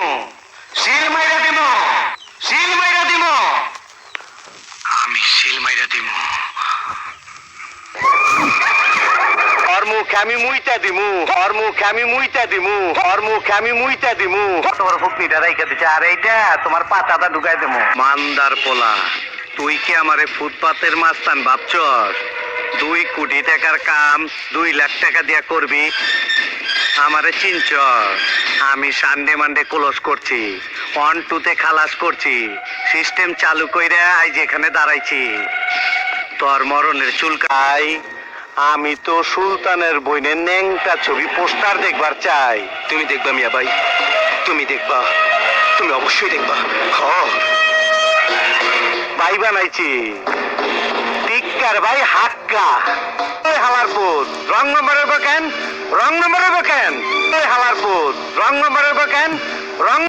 দিমু সিল মাইরা দিমু সিল মাইরা দিমু। আমি সিল মাইরা দিমু। ওর মুখে আমি মুইতা দিমু ওর মুখে আমি মুইতা দিমু ওর মুখে আমি মুইতা দিমু। তোমার ফুকনিটা রাইখা দিছে আর এইটা তোমার পাতাটা ঢুকাই দেবো মান্দার পোলা তুই কি আমারে ফুটপাতের মাস্তান ভাবছস? দুই কোটি টাকার কাম দুই লাখ টাকা দিয়া করবি আমারে চিনচ আমি সানডে মানডে ক্লোজ করছি। ওয়ান, টুতে খালাস করছি। সিস্টেম চালু কইরা আই যেখানে দাঁড়াইছি। তোর মরণের চুলকাই আমি তো সুলতানের বইনের ন্যাংটা ছবি, পোস্টার দেখবার চাই। তুমি দেখবা মিয়া ভাই, তুমি দেখবা, তুমি অবশ্যই দেখবা। হ ভাই বানাইছি। টিক্কার ভাই হাক্কা। হালার পুত, রং নম্বরের কেন রং নম্বরের কেন and wrong.